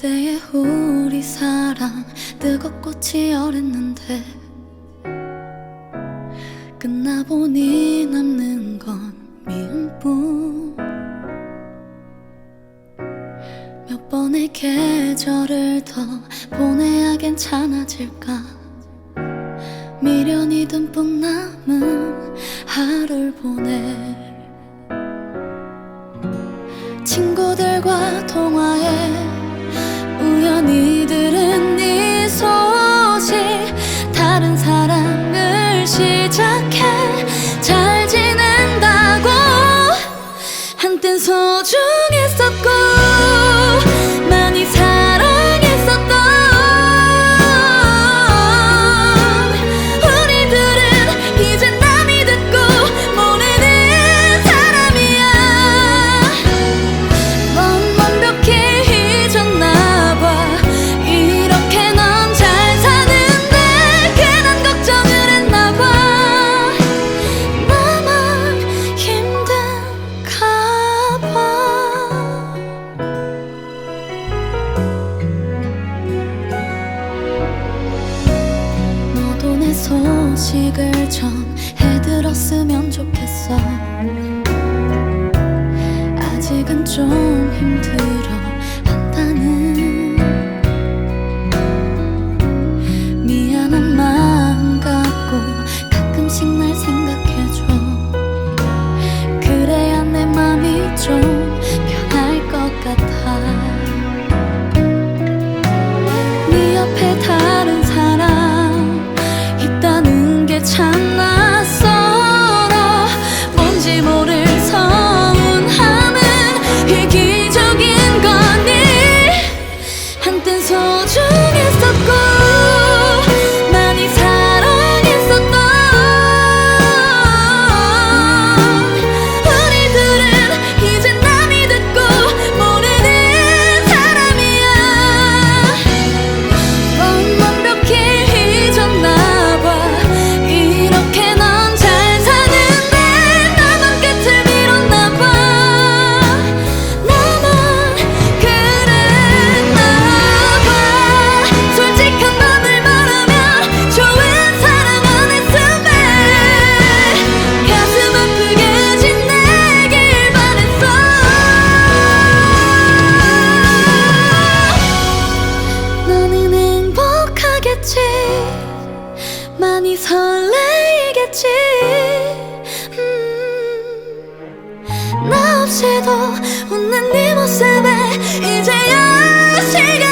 그때의 우리 사랑. 뜨겁고 치열했는데 끝나보니 남는 건 미움뿐. 몇 번의 계절을 더 보내야 괜찮아질까? 미련이 듬뿍 남은 하루를 보내. 친구들과 통화 told you 소식을 전해들었으면 좋겠어. 아직은 좀 힘들어 많이 설레이겠지. 음, 나 없이도 웃는 네 모습에 이제야 시간